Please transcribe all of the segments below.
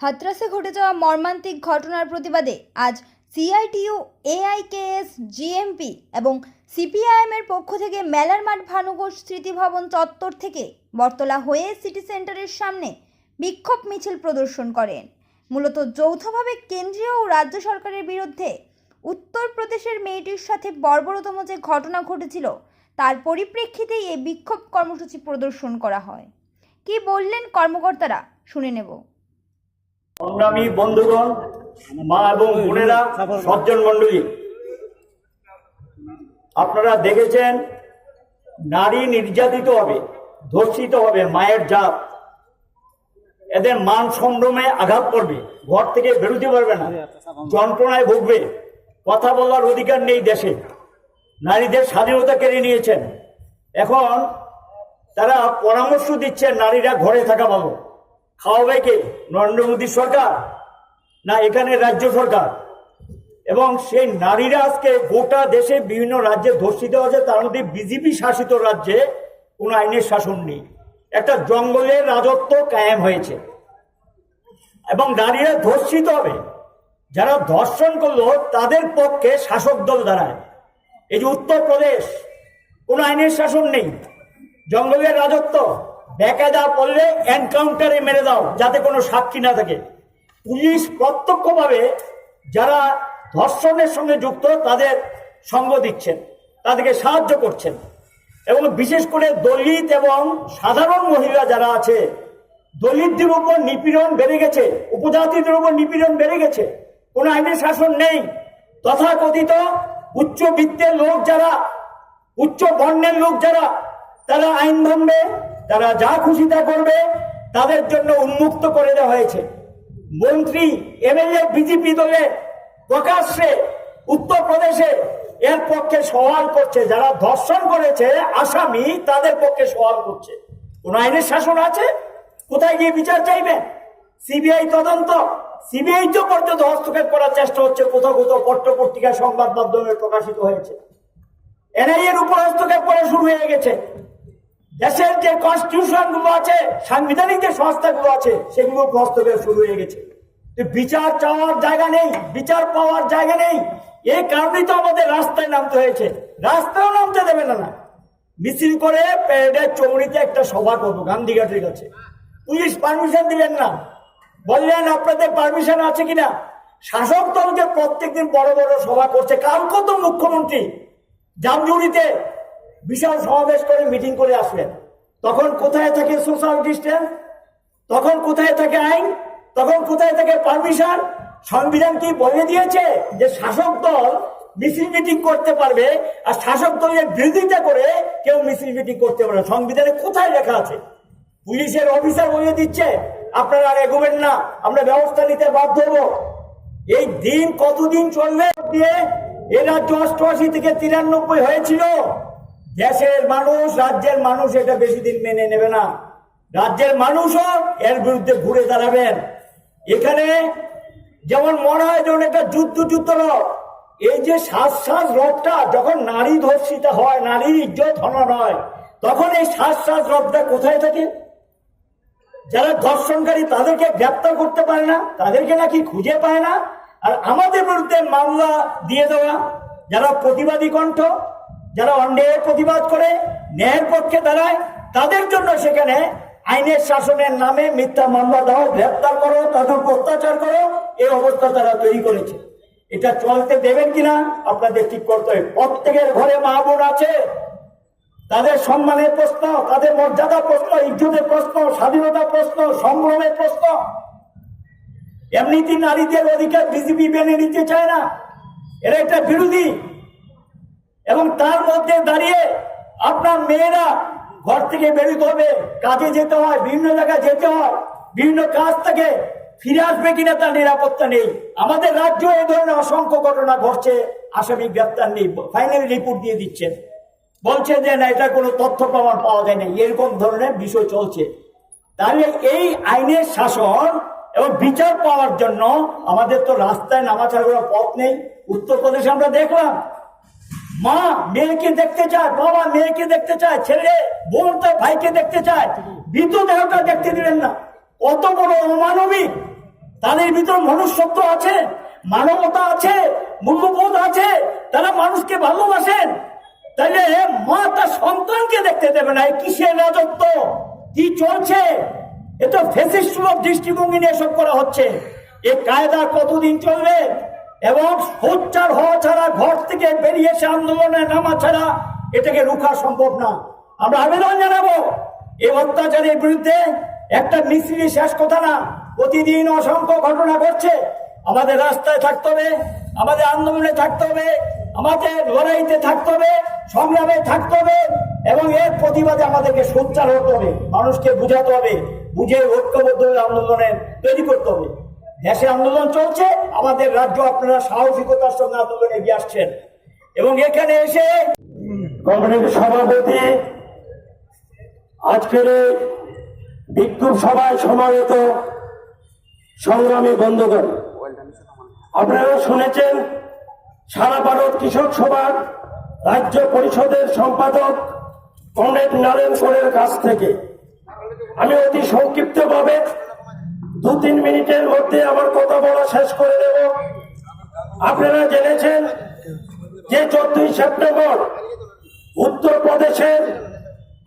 হাতরাসে ঘটে যাওয়া মর্মান্তিক ঘটনার প্রতিবাদে আজ সিআইটিইউ এআইকেএস, জিএমপি এবং সিপিআইএমের পক্ষ থেকে মেলার মাঠ ভানুঘোষ স্মৃতিভবন চত্বর থেকে বটতলা হয়ে সিটি সেন্টারের সামনে বিক্ষোভ মিছিল প্রদর্শন করেন। মূলত যৌথভাবে কেন্দ্রীয় ও রাজ্য সরকারের বিরুদ্ধে উত্তরপ্রদেশের মেয়েটির সাথে বর্বরতম যে ঘটনা ঘটেছিল, তার পরিপ্রেক্ষিতেই এই বিক্ষোভ কর্মসূচি প্রদর্শন করা হয়। কি বললেন কর্মকর্তারা? শুনে নেব। সংগ্রামী বন্ধুগণ মা এবং বোনেরা, সজ্জন মন্ডলী আপনারা দেখেছেন, নারী নির্যাতিত হবে, ধর্ষিত হবে, মায়ের জাত। এদের মান সম্ভ্রমে আঘাত করবে, ঘর থেকে বেরোতে পারবে না, যন্ত্রণায় ভুগবে, কথা বলার অধিকার নেই দেশে। নারীদের স্বাধীনতা কেড়ে নিয়েছেন। এখন তারা পরামর্শ দিচ্ছেন, নারীরা ঘরে থাকা ভালো খাওয়াবে কে? নরেন্দ্র মোদীর সরকার? না, এখানে রাজ্য সরকার? এবং সেই নারীরা আজকে গোটা দেশে বিভিন্ন রাজ্যে ধর্ষিত হচ্ছে তার মধ্যে বিজেপি শাসিত রাজ্যে কোনো আইনের শাসন নেই। একটা জঙ্গলের রাজত্ব কায়েম হয়েছে। এবং নারীরা ধর্ষিত হবে। যারা ধর্ষণ করল, তাদের পক্ষে শাসক দল দাঁড়ায়। এই যে উত্তরপ্রদেশ, কোনো আইনের শাসন নেই। জঙ্গলের রাজত্ব। বেকায়দা পড়লে এনকাউন্টারে মেরে দাও, যাতে কোনো সাক্ষী না থাকে। পুলিশ প্রত্যক্ষভাবে যারা ধর্ষণের সঙ্গে যুক্ত, তাদের সঙ্গ দিচ্ছেন, তাদেরকে সাহায্য করছেন। এবং বিশেষ করে দলিত এবং সাধারণ মহিলা যারা আছে, দলিতদের উপর নিপীড়ন বেড়ে গেছে, উপজাতিদের উপর নিপীড়ন বেড়ে গেছে, কোনো আইনের শাসন নেই। তথাকথিত উচ্চবিত্তের লোক যারা, উচ্চ বর্ণের লোক যারা, তারা আইন ভাঙবে তারা যা খুশি তা করবে, তাদের জন্য উন্মুক্ত করে দেওয়া হয়েছে। মন্ত্রী, এমএলএ, বিজেপি দলে প্রকাশ্যে উত্তরপ্রদেশে এর পক্ষে সওয়াল করছে। যারা ধর্ষণ করেছে, আসামি, তাদের পক্ষে সওয়াল করছে। কোন আইনের শাসন আছে? কোথায় গিয়ে বিচার চাইবেন সিবিআই তদন্ত, সিবিআই তো পর্যন্ত হস্তক্ষেপ করার চেষ্টা হচ্ছে। কোথাও কোথাও পত্র পত্রিকা সংবাদ মাধ্যমে প্রকাশিত হয়েছে। এনআইএর উপর হস্তক্ষেপ করা শুরু হয়ে গেছে। দেশের যে কনস্টিটিউশনগুলো আছে, সাংবিধানিক যে সংস্থাগুলো আছে, সেগুলো হস্তক্ষেপ শুরু হয়ে গেছে। বিচার চাওয়ার জায়গা নেই, বিচার পাওয়ার জায়গা নেই। এই কারণেই তো আমাদের রাস্তায় নামতে হয়েছে। রাস্তায়ও নামতে দেবে না না। মিছিল করে প্যারেডের চৌড়িতে একটা সভা করব, গান্ধীঘাটের কাছে। পুলিশ পারমিশন দিলেন না। বললেন, আপনাদের পারমিশন আছে কিনা? শাসক দল যে প্রত্যেকদিন বড় বড় সভা করছে, কালকে তো মুখ্যমন্ত্রী। জামজুড়িতে বিশাল সমাবেশ করে মিটিং করে আসলেন। তখন কোথায় থাকে সোশ্যাল ডিস্টেন্স তখন কোথায় থাকে আইন? তখন কোথায় থাকে পারমিশন সংবিধান কি বলে দিয়েছে যে শাসক দল মিছিল মিটিং করতে পারবে আর শাসক দলের বিরোধিতা করে কেউ মিছিল মিটিং করতে পারবে সংবিধানে কোথায় লেখা আছে? পুলিশের অফিসার বলে দিচ্ছে, আপনারা আর এগোবেন না, আমরা ব্যবস্থা নিতে বাধ্য হব। এই দিন কতদিন চলবে? দিয়ে এ অষ্টআশি থেকে তিরানব্বই হয়েছিল। দেশের মানুষ, রাজ্যের মানুষ এটা বেশি দিন মেনে নেবে না। রাজ্যের মানুষও এর বিরুদ্ধে ঘুরে দাঁড়াবেন। এখানে যেমন মনে হয় যেমন একটা যুদ্ধ যুদ্ধ এই যে শ্বাস রবটা যখন নারী ধর্ষিতা হয় নারীর ইজ্জত হনন হয় তখন এই শ্বাস রবটা কোথায় থাকে? যারা ধর্ষণকারী তাদেরকে গ্রেপ্তার করতে পারে না, তাদেরকে নাকি খুঁজে পায় না। আর আমাদের বিরুদ্ধে মামলা দিয়ে দেওয়া, যারা প্রতিবাদী কণ্ঠ যারা অন্যায়ের প্রতিবাদ করে, ন্যায়ের পক্ষে দাঁড়ায়, তাদের জন্য সেখানে আইনের শাসনের নামে মিথ্যা মামলা দাও, গ্রেপ্তার করো, তাদের অত্যাচার করো এই অবস্থা তারা তৈরি করেছে। এটা চলতে দেবেন কিনা, আপনাদের ঠিক করতে হবে। প্রত্যেকের ঘরে মা বোন আছে। তাদের সম্মানের প্রশ্ন, তাদের মর্যাদা প্রশ্ন, ইজ্জতের প্রশ্ন, স্বাধীনতা প্রশ্ন, সম্ভ্রমের প্রশ্ন। এমনিতে নারীদের অধিকার বিজেপি মেনে নিতে চায় না। এরা একটা বিরোধী। এবং তার মধ্যে দাঁড়িয়ে আপনার মেয়েরা ঘর থেকে বেরোতে হবে, কাজে যেতে হয়, বিভিন্ন জায়গায় যেতে হয়, বিভিন্ন কাজ থেকে ফিরে আসবে কিনা তার নিরাপত্তা নেই। আমাদের রাজ্য এই ধরনের অসংখ্য ঘটনা ঘটছে, আসামি গ্রেপ্তার নেই, ফাইনালি রিপোর্ট দিয়ে দিচ্ছেন। বলছে যে না এটা কোনো তথ্য প্রমাণ পাওয়া যায় না এরকম ধরনের বিষয় চলছে। তাহলে এই আইনের শাসন এবং বিচার পাওয়ার জন্য আমাদের তো রাস্তায় নামা ছাড়া পথ নেই। উত্তরপ্রদেশে আমরা দেখলাম মা মেয়েকে দেখতে চায়, বাবা মেয়েকে দেখতে চায়, ছেলে বোন তার ভাইকে দেখতে চায়। মৃতদেহটা দেখতে দিলেন না। কত বড় অমানবিক। তাদের ভিতর মনুষ্যত্ব আছে, মানবতা আছে, মূল্যবোধ আছে, তারা মানুষকে ভালোবাসেন। তাহলে মা তার সন্তানকে দেখতে দেবে না কিসের রাজত্ব? কি চলছে? এ তো সুলভ দৃষ্টিভঙ্গি নিয়ে এসব করা হচ্ছে। এ কায়দা কতদিন চলবে? এবং সোচ্চার হওয়া ছাড়া ঘর থেকে বেরিয়ে এসে আন্দোলনে নামা ছাড়া এটাকে রুখা সম্ভব না। আমরা আবেদন জানাব, এই অত্যাচারের বিরুদ্ধে একটা মিছিল শেষ কথা না। প্রতিদিন অসংখ্য ঘটনা ঘটছে। আমাদের রাস্তায় থাকতে হবে, আমাদের আন্দোলনে থাকতে হবে, আমাদের লড়াইতে থাকতে হবে, সংগ্রামে থাকতে হবে এবং এর প্রতিবাদে আমাদেরকে সোচ্চার হতে হবে। মানুষকে বুঝাতে হবে, বুঝে ঐক্যবদ্ধ হয়ে আন্দোলনে তৈরি করতে হবে। দেশে আন্দোলন চলছে, আমাদের রাজ্য আপনারা সাহসিকতার সঙ্গে আন্দোলনে এগিয়ে আসছেন। এবং এখানে এসে কংগ্রেস সভাপতি আজকের বিক্ষোভ সভায় সমাবেত সংগ্রামী বন্ধুগণ, আপনারা শুনেছেন, সারা ভারত কৃষক সভার রাজ্য পরিষদের সম্পাদক কমরেড নারায়ণ কোরের কাছ থেকে। আমি অতি সংক্ষিপ্তভাবে দু তিন মিনিটের মধ্যে আমার কথা বলা শেষ করে দেব। আপনারা জেনেছেন যে চোদ্দই সেপ্টেম্বর উত্তরপ্রদেশের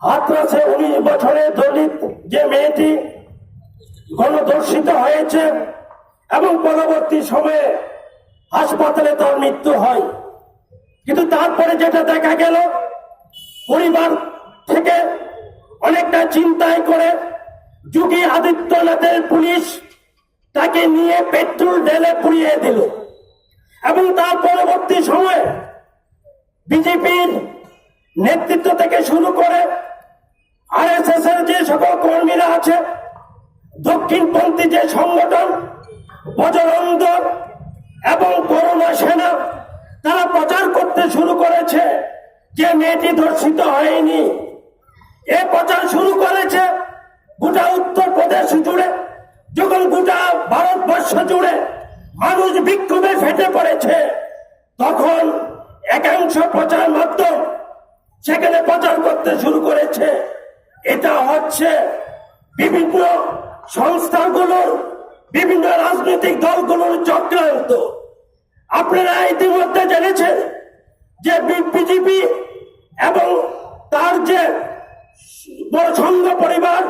হাতরাসে উনিশ বছরের দলিত যে মেয়েটি গণধর্ষিত হয়েছে এবং পরবর্তী সময়ে হাসপাতালে তার মৃত্যু হয়। কিন্তু তারপরে যেটা দেখা গেল, পরিবার থেকে অনেকটা চিন্তায় করে যোগী আদিত্যনাথের পুলিশ তাকে নিয়ে পেট্রোল ঢেলে পুড়িয়ে দিল। এবং তার পরবর্তী সময়ে বিজেপির নেতৃত্ব থেকে শুরু করে আরএসএস এর যে সকল কর্মীরা আছে, দক্ষিণপন্থী যে সংগঠন বজরং দল এবং করোনা সেনা, তারা প্রচার করতে শুরু করেছে যে মেয়েটি ধর্ষিত হয়নি। এ প্রচার শুরু করেছে গোটা উত্তরপ্রদেশ জুড়ে, যখন গোটা ভারতবর্ষ জুড়ে মানুষ বিক্ষোভে ফেটে পড়েছে, তখন একাংশ প্রচার মাধ্যম সেখানে প্রচার করতে শুরু করেছে। এটা হচ্ছে বিভিন্ন সংস্থাগুলোর বিভিন্ন রাজনৈতিক দলগুলোর চক্রান্ত। আপনারা ইতিমধ্যে জেনেছেন যে বিজেপি এবং তার যে বড় সংঘ পরিবার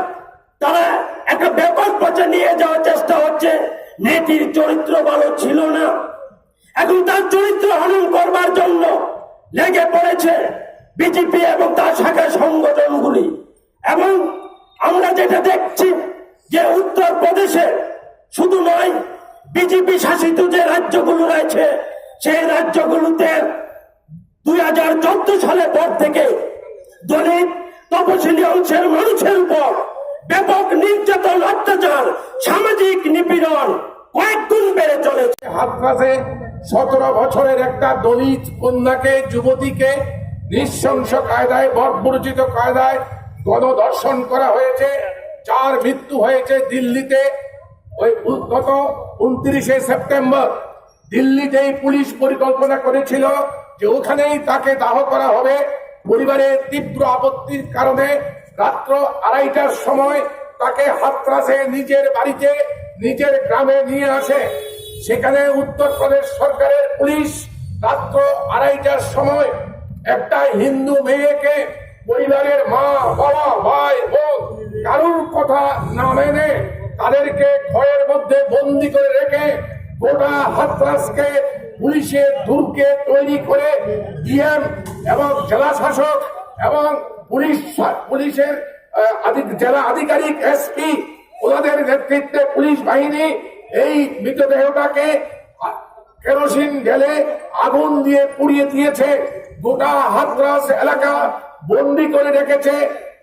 তারা একটা ব্যাপক পথে নিয়ে যাওয়ার চেষ্টা হচ্ছে। নেতির চরিত্র ভালো ছিল না। এখন তার চরিত্র হনন করবার জন্য লেগে পড়েছে বিজেপি এবং তার শাখা সংগঠনগুলি। এবং আমরা যেটা দেখছি যে উত্তর প্রদেশে শুধু নয়, বিজেপি শাসিত যে রাজ্যগুলো রয়েছে, সেই রাজ্যগুলোতে দুই হাজার চোদ্দ সালের পর থেকে দলিত তপশিলি অংশের মানুষের উপর ব্যাপক নির্যাতন, অত্যাচার, সামাজিক নিপীড়ন কয়েক গুণ বেড়ে চলেছে। হাতরাসে সতেরো বছরের একটা দলিত কন্যাকে, যুবতীকে নৃশংস কায়দায়, বর্বরচিত কায়দায় গণধর্ষণ করা হয়েছে। যার মৃত্যু হয়েছে দিল্লিতে ওই গত উনত্রিশে সেপ্টেম্বর। দিল্লিতেই পুলিশ পরিকল্পনা করেছিল যে ওখানেই তাকে দাহ করা হবে। পরিবারের তীব্র আপত্তির কারণে রাত্র আড়াইটার সময় তাকে হাতরাসে নিজের বাড়িতে, নিজের গ্রামে নিয়ে আসে। সেখানে উত্তরপ্রদেশ সরকারের পুলিশ রাত্র আড়াইটার সময় একটা হিন্দু মেয়েকে পরিবারের মা, বাবা, ভাই, বোন কারুর কথা না মেনে তাদেরকে ঘরের মধ্যে বন্দি করে রেখে গোটা হাতরাসকে পুলিশের দুর্গে তৈরি করে ডিএম এবং জেলা শাসক এবং পুলিশ, পুলিশের জেলা আধিকারিক, এসপি, ওনাদের নেতৃত্বে পুলিশ বাহিনী এই মৃতদেহটাকে কেরোসিন ঢেলে আগুন দিয়ে পুড়িয়ে দিয়েছে। গোটা হাতরাস এলাকা বন্দি করে রেখেছে।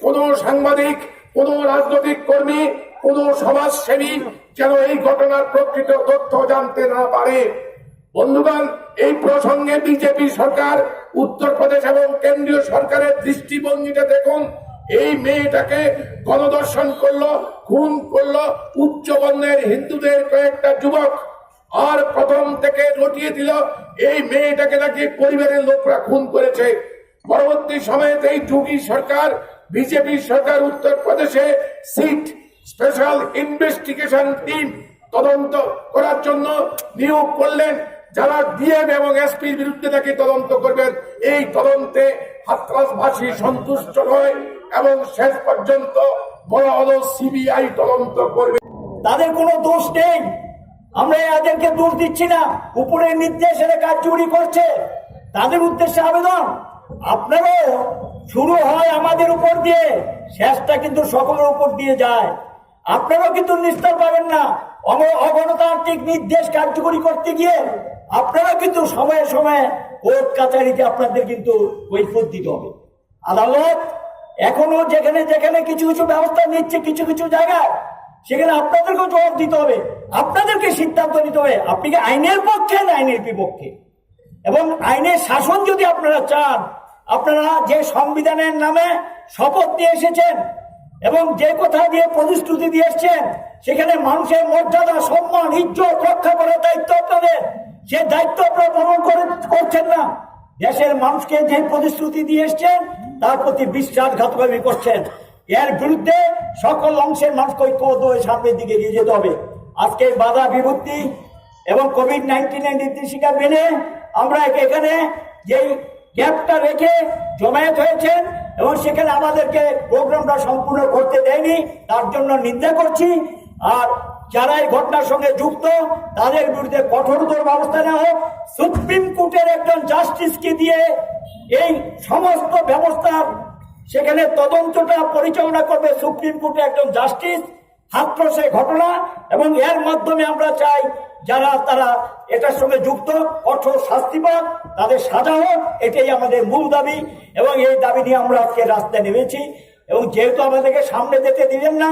কোন সাংবাদিক, কোন রাজনৈতিক কর্মী, কোন সমাজসেবী যেন এই ঘটনার প্রকৃত তথ্য জানতে না পারে। বন্ধুগণ, এই প্রসঙ্গে বিজেপি সরকার, উত্তরপ্রদেশ এবং কেন্দ্রীয় সরকারের দৃষ্টিভঙ্গিটা দেখুন। এই মেয়েটাকে গণদর্শন করল, খুন করল উচ্চ বর্ণের হিন্দুদের কয়েকটা যুবক। আর প্রথম থেকে রটিয়ে দিল, এই মেয়েটাকে নাকি পরিবারের লোকরা খুন করেছে। পরবর্তী সময়ে এই যোগী সরকার, বিজেপি সরকার উত্তরপ্রদেশে সিট স্পেশাল ইনভেস্টিগেশন টিম তদন্ত করার জন্য নিয়োগ করলেন। যারা ডিএম এবং এসপির বিরুদ্ধে নাকি তদন্ত করবেন, এই তদন্তে হাতরাসবাসী সন্তুষ্ট নয় এবং শেষ পর্যন্ত বলা হলো সিবিআই তদন্ত করবে। তাদের কোনো দোষ নেই। আমরা এদেরকে দোষ দিচ্ছি না। উপরের নির্দেশ এরা কার্যকরী করছে। তাদের উদ্দেশ্যে আবেদন। আপনারও শুরু হয় আমাদের উপর দিয়ে, শেষটা কিন্তু সকলের উপর দিয়ে যায়। আপনারাও কিন্তু নিস্তার পাবেন না। অগ- অগণতান্ত্রিক নির্দেশ কার্যকরী করতে গিয়ে আপনারা কিন্তু সময়ে সময়ে কোর্ট কাছারিতে আপনাদের কিন্তু কৈফত দিতে হবে। আদালত এখনও যেখানে যেখানে কিছু কিছু ব্যবস্থা নিচ্ছে কিছু কিছু জায়গায়, সেখানে আপনাদেরকেও জবাব দিতে হবে, আপনাদেরকে সিদ্ধান্ত নিতে হবে, আপনি কি আইনের পক্ষে না আইনের বিপক্ষে? এবং আইনের শাসন যদি আপনারা চান, আপনারা যে সংবিধানের নামে শপথ দিয়ে এসেছেন এবং যে কথা দিয়ে প্রতিশ্রুতি দিয়ে এসছেন, সেখানে মানুষের মর্যাদা, সম্মান, ইজ্জত রক্ষা করার দায়িত্ব আপনাদের। সে দায়িত্ব আপনারা করে- করছেন না, দেশের মানুষকে যে প্রতিশ্রুতি দিয়ে এসছেন, তার প্রতি বিশ্বাসঘাতকতা করছেন। এর বিরুদ্ধে সকল অংশের মানুষকে ঐক্যবদ্ধ হয়ে সামনের দিকে এগিয়ে যেতে হবে। আজকে বাধা বিভক্তি এবং কোভিড নাইন্টিনের নির্দেশিকা মেনে আমরা এখানে যেই গ্যাপটা রেখে জমায়েত হয়েছেন এবং সেখানে আমাদেরকে প্রোগ্রামটা সম্পূর্ণ করতে দেয়নি, তার জন্য নিন্দা করছি। আর যারা এই ঘটনার সঙ্গে যুক্ত, তাদের বিরুদ্ধে কঠোরতর ব্যবস্থা নেওয়া হোক। সুপ্রিম কোর্টের একজন জাস্টিসকে দিয়ে এই সমস্ত ব্যবস্থার সেখানে তদন্তটা পরিচালনা করবে সুপ্রিম কোর্টে একজন জাস্টিস। হাতরসে ঘটনা, এবং এর মাধ্যমে আমরা চাই যারা তারা এটার সঙ্গে যুক্ত, কঠোর শাস্তি পাক, তাদের সাজা হোক, এটাই আমাদের মূল দাবি, এবং এই দাবি নিয়ে আমরা আজকে রাস্তায় নেমেছি। এবং যেহেতু আমাদেরকে সামনে যেতে দিলেন না,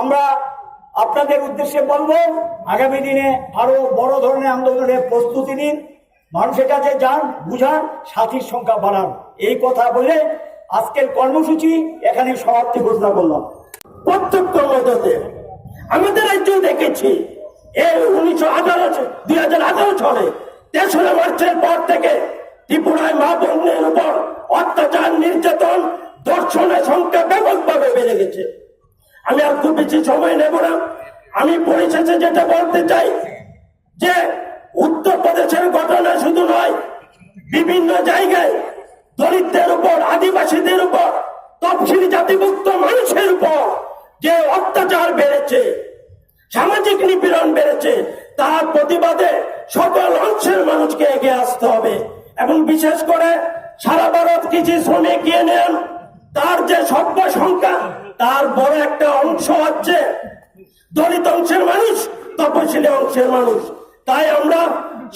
আমরা আপনাদের উদ্দেশ্যে বলব, আগামী দিনে আরও বড় ধরনের আন্দোলনের প্রস্তুতি নিন। মানুষের কাছে যান, বুঝান, সাথীর সংখ্যা বাড়ান। এই কথা বলে আজকের কর্মসূচি এখানে সমাপ্তি ঘোষণা করলাম। প্রত্যক্ষ মদতে আমাদের রাজ্য দেখেছি। এই উনিশশো আঠারো দুই হাজার আঠারো সালে তেসরা মার্চের পর থেকে ত্রিপুরায় মা বোনের উপর অত্যাচার, নির্যাতন, ধর্ষণের সংখ্যা ব্যাপকভাবে বেড়ে গেছে। আমি আর খুব বেশি সময় নেব না। আমি পরিশেষে যেটা বলতে চাই, যে উত্তরপ্রদেশের ঘটনা শুধু নয়, বিভিন্ন জায়গায় দরিদ্রের উপর, আদিবাসীদের উপর, তফসিলি জাতিভুক্ত মানুষের উপর যে অত্যাচার বেড়েছে, সামাজিক নিপীড়ন বেড়েছে, তার প্রতিবাদে সকল অংশের মানুষকে এগিয়ে আসতে হবে। এবং বিশেষ করে সারা ভারত কৃষি শ্রমিক ইউনিয়ন, তার যে সভ্য সংখ্যা তার বড় একটা অংশ হচ্ছে দলিত অংশের মানুষ, তপশিলি অংশের মানুষ। তাই আমরা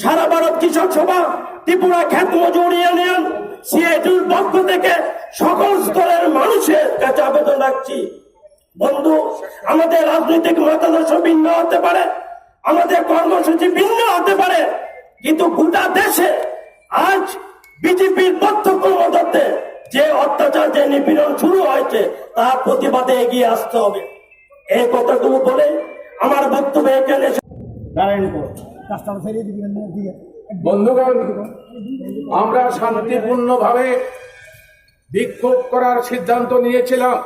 সারা ভারত কৃষক সভা, ত্রিপুরা খ্যাত মজুর ইউনিয়ন সিআইটির পক্ষ থেকে সকল স্তরের মানুষের কাছে আবেদন রাখছি। বন্ধু, আমাদের রাজনৈতিক মতাদর্শ ভিন্ন হতে পারে, আমাদের কর্মসূচি ভিন্ন হতে পারে, কিন্তু গোটা দেশে আজ বিজেপির প্রত্যক্ষ মদতে যে অত্যাচার যে নিপীড়ন শুরু হয়েছে তার প্রতিবাদে এগিয়ে আসতে হবে। এই কথাগুলো বলে আমার বক্তব্য এখানে নারায়ণপুর বন্ধুগণ আমরা শান্তিপূর্ণভাবে বিক্ষোভ করার সিদ্ধান্ত নিয়েছিলাম।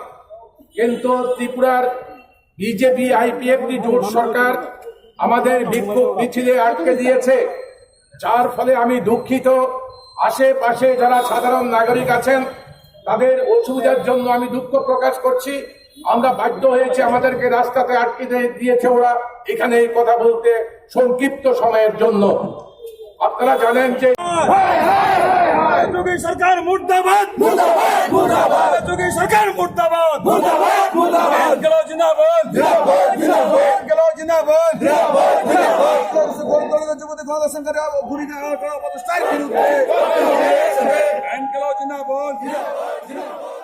কিন্তু ত্রিপুরার বিজেপি আইপিএফটি জোট সরকার আমাদের বিক্ষোভ মিছিলে আটকে দিয়েছে। যার ফলে আমি দুঃখিত। আশেপাশে যারা সাধারণ নাগরিক আছেন, তাদের অসুবিধার জন্য আমি দুঃখ প্রকাশ করছি। আমরা বাধ্য হয়েছে আমাদেরকে রাস্তাতে আটকে দিয়ে- দিয়েছে ওরা। এখানে এই কথা বলতে সংক্ষিপ্ত সময়ের জন্য। আপনারা জানেন যে যোগী সরকার মুর্দাবাদ। মুর্দাবাদ মুর্দাবাদ। যোগী সরকার মুর্দাবাদ। মুর্দাবাদ মুর্দাবাদ। গেল জিন্দাবাদ। জিন্দাবাদ জিন্দাবাদ। গেল জিন্দাবাদ। জিন্দাবাদ জিন্দাবাদ। দলিত যুবতী ক্ষমতা গুলি করা অবস্থায় বিরুদ্ধে। গেল জিন্দাবাদ জিন্দাবাদ।